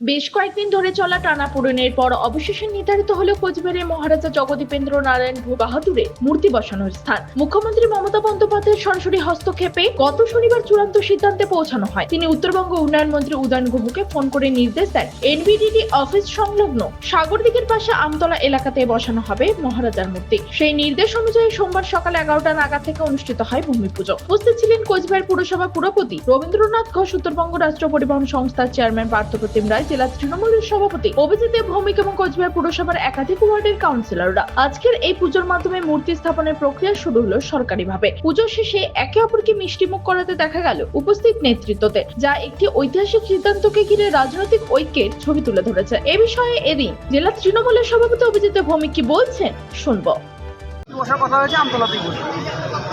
বেশ কয়েকদিন ধরে চলা টানাপোড়েনের পর অবশেষে নির্ধারিত হলো কোচবিহারের মহারাজা জগদীপেন্দ্র নারায়ণ বাহাদুরে মূর্তি বসানোর স্থান। মুখ্যমন্ত্রী মমতা বন্দ্যোপাধ্যায়ের সরাসরি হস্তক্ষেপে গত শনিবার চূড়ান্ত সিদ্ধান্তে পৌঁছানো হয়। তিনি উত্তরবঙ্গ উন্নয়ন মন্ত্রী উদয়ন গুহকে ফোন করে নির্দেশ দেন, এনবিডিডি অফিস সংলগ্ন সাগর দিকের পাশে আমতলা এলাকাতে বসানো হবে মহারাজার মূর্তি। সেই নির্দেশ অনুযায়ী সোমবার সকাল এগারোটা নাগাদ থেকে অনুষ্ঠিত হয় ভূমি পুজো। উপস্থিত ছিলেন কোচবিহার পুরসভা পুরপতি রবীন্দ্রনাথ ঘোষ, উত্তরবঙ্গ রাষ্ট্র পরিবহন সংস্থার চেয়ারম্যান পার্থপ্রতিম রায় জেলা তৃণমূলের সভাপতি অভিজিৎ ভৌমিক এবং কোচবিহার পুরসভার একাধিক ওয়ার্ডের কাউন্সিলররা আজকের এই পুজোর মাধ্যমে মূর্তি স্থাপনের প্রক্রিয়া শুরু হলো সরকারিভাবে। পুজো শেষে একে অপরকে মিষ্টিমুখ করাতে দেখা গেল উপস্থিত নেতৃত্বতে যা একটি ঐতিহাসিক সিদ্ধান্তকে ঘিরে রাজনৈতিক ঐক্যের ছবি তুলে ধরেছে। এ বিষয়ে এদিন জেলা তৃণমূলের সভাপতি অভিজিৎ ভৌমিক কি বলছেন, শুনব।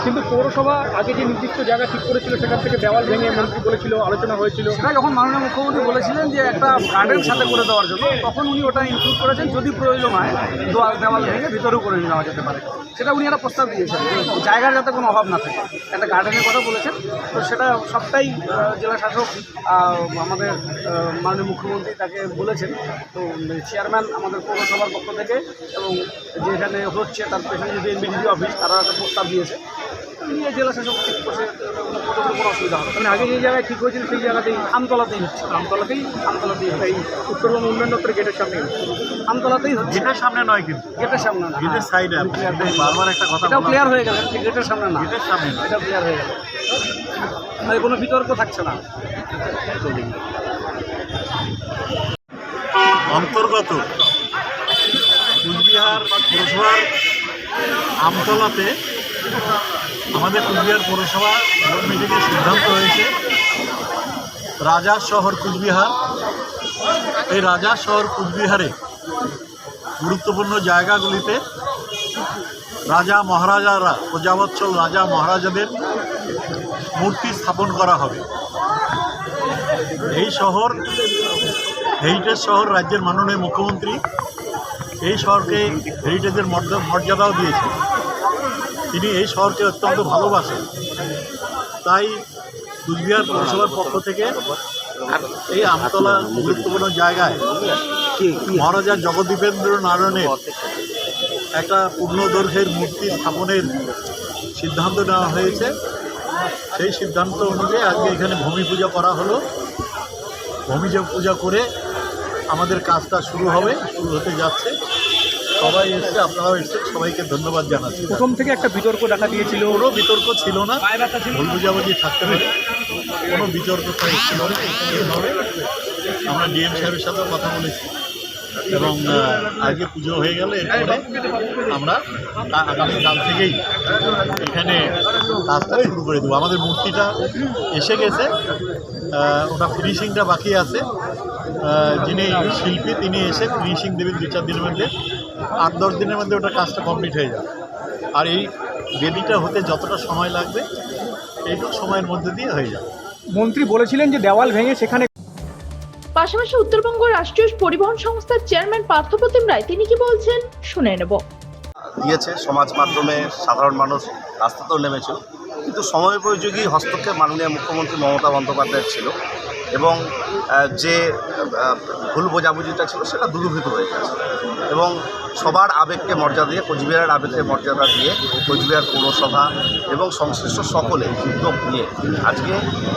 কিন্তু পৌরসভা আগে যে নির্দিষ্ট জায়গা ঠিক করেছিল, সেখান থেকে দেওয়াল ভেঙে মন্ত্রী বলেছিল, আলোচনা হয়েছিল। সেটা যখন মাননীয় মুখ্যমন্ত্রী বলেছিলেন যে একটা গার্ডেন সাথে করে দেওয়ার জন্য, তখন উনি ওটা ইনক্লুড করেছেন, যদি প্রয়োজন হয় দোয়াল দেওয়াল ভেঙে ভিতরেও করে নেওয়া যেতে পারে। সেটা উনি একটা প্রস্তাব দিয়েছেন জায়গার যাতে কোনো অভাব না থাকে। একটা গার্ডেনের কথা বলেছেন, তো সেটা সবটাই জেলা শাসক আমাদের মাননীয় মুখ্যমন্ত্রী তাকে বলেছেন। তো চেয়ারম্যান আমাদের পৌরসভার পক্ষ থেকে এবং যেখানে হচ্ছে, তার পেছনে যদি এনবিডিডি অফিস তারা একটা প্রস্তাব দিয়েছে। নিয়ে জেলা শাসক ঠিক বসে কোনো অসুবিধা হবে। মানে আগে যে জায়গায় ঠিক হয়েছিল সেই জায়গাতেই আমতলাতেই হচ্ছে। আমতলাতেই আমতলাতেই এই উত্তরবঙ্গ উন্নয়ন দপ্তরের গেটের সামনে আমতলাতেই হচ্ছে। গেটের সামনে নয় কিন্তু। গেটের সামনে না। গেটের সাইডে বারবার একটা কথা এটাও ক্লিয়ার হয়ে গেল গেটের সামনে না। গেটের সামনে। এটা ক্লিয়ার হয়ে গেল। আর কোনো বিতর্ক থাকছে না। অন্তর্গত কুচবিহার পৌরসভার আমতলাতে আমাদের কুচবিহার পৌরসভা বোর্ড মিটিংয়ে সিদ্ধান্ত হয়েছে রাজার শহর কুচবিহার। এই রাজার শহর কুচবিহারে গুরুত্বপূর্ণ জায়গাগুলিতে রাজা মহারাজারা প্রজাবৎসল রাজা মহারাজাদের মূর্তি স্থাপন করা হবে। এই শহর, হেরিটেজ শহর রাজ্যের মাননীয় মুখ্যমন্ত্রী এই শহরকে হেরিটেজের মর্যা- মর্যাদাও দিয়েছেন তিনি এই শহরকে অত্যন্ত ভালোবাসেন। তাই কুচবিহার পৌরসভার পক্ষ থেকে এই আমতলা গুরুত্বপূর্ণ জায়গায় মহারাজা জগদীপেন্দ্র নারায়ণের একটা পূর্ণদৈর্ঘ্যের মূর্তি স্থাপনের সিদ্ধান্ত নেওয়া হয়েছে। সেই সিদ্ধান্ত অনুযায়ী আজকে এখানে ভূমি পূজা করা হলো। ভূমি পূজা করে আমাদের কাজটা শুরু হবে, শুরু হতে যাচ্ছে। সবাই এসছে আপনারাও এসছেন সবাইকে ধন্যবাদ জানাচ্ছি। প্রথম থেকে একটা বিতর্ক দেখা দিয়েছিল। ওরও বিতর্ক ছিল না। ভুল বুঝাবুঝি থাকতে হবে। কোনো বিতর্ক ছিল না। এইভাবে আমরা ডিএম সাহেবের সাথেও কথা বলেছি। এবং আজকে পুজো হয়ে গেলে এরপরে আমরা আগামীকাল থেকেই এখানে কাজটা শুরু করে দেবো। আমাদের মূর্তিটা এসে গেছে। ওটা ফিনিশিংটা বাকি আছে। যিনি শিল্পী তিনি এসে ফিনিশিং দেবেন দু চার দিনের মধ্যে। আট দশ দিনের মধ্যে ওটা কাজটা কমপ্লিট হয়ে যাবে। আর এই বেদিটা হতে যতটা সময় লাগবে এইটুকু সময়ের মধ্যে দিয়ে হয়ে যাবে। মন্ত্রী বলেছিলেন যে দেওয়াল ভেঙে সেখানে পাশাপাশি উত্তরবঙ্গ রাষ্ট্রীয় পরিবহন সংস্থার চেয়ারম্যান পার্থপ্রতিম রায় তিনি কি বলছেন? শুনে নেব। দিয়েছে সমাজ মাধ্যমে সাধারণ মানুষ রাস্তাতেও নেমেছিল। কিন্তু সময় সময়োপযোগী হস্তক্ষেপ মাননীয় মুখ্যমন্ত্রী মমতা বন্দ্যোপাধ্যায়ের ছিল। এবং যে ভুল বোঝাবুঝিটা ছিল সেটা দূরভূত হয়ে গেছে। এবং সবার আবেগকে মর্যাদা দিয়ে, কোচবিহারের আবেগকে মর্যাদা দিয়ে কোচবিহার পৌরসভা এবং সংশ্লিষ্ট সকলে উদ্যোগ নিয়ে আজকে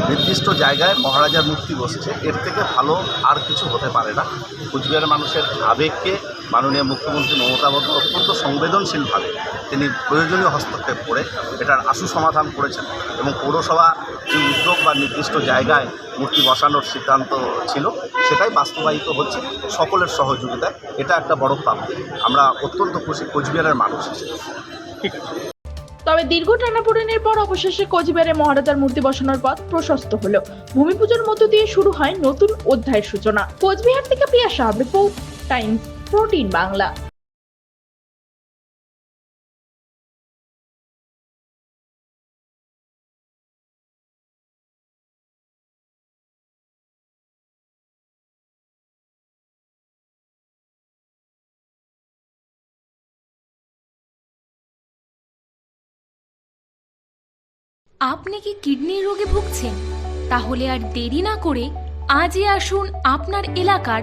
নির্দিষ্ট জায়গায় মহারাজার মুক্তি বসছে। এর থেকে ভালো আর কিছু হতে পারে না। কোচবিহারের মানুষের আবেগকে মাননীয় মুখ্যমন্ত্রী মমতা বন্দ্যোপাধ্যায় অত্যন্ত সংবেদনশীলভাবে তিনি প্রয়োজনীয় হস্তক্ষেপ করে এটার আশু সমাধান করেছেন এবং পৌরসভা যে উদ্যোগ বা নির্দিষ্ট জায়গায় মূর্তি বসানোর সিদ্ধান্ত ছিল, সেটাই বাস্তবায়িত হচ্ছে সকলের সহযোগিতায়। এটা একটা বড় প্রাপ্তি আমরা অত্যন্ত খুশি কোচবিহারের মানুষ হিসেবে। তবে দীর্ঘ টানাপোড়েনের পর অবশেষে কোচবিহারে মহারাজার মূর্তি বসানোর পথ প্রশস্ত হলো। ভূমি পুজোর মধ্য দিয়ে শুরু হয় নতুন অধ্যায়ের সূচনা। কোচবিহার থেকে Priya Shah, report Times. Protein Bangla. আপনি কি কিডনির রোগে ভুগছেন? তাহলে আর দেরি না করে আজই আসুন আপনার এলাকার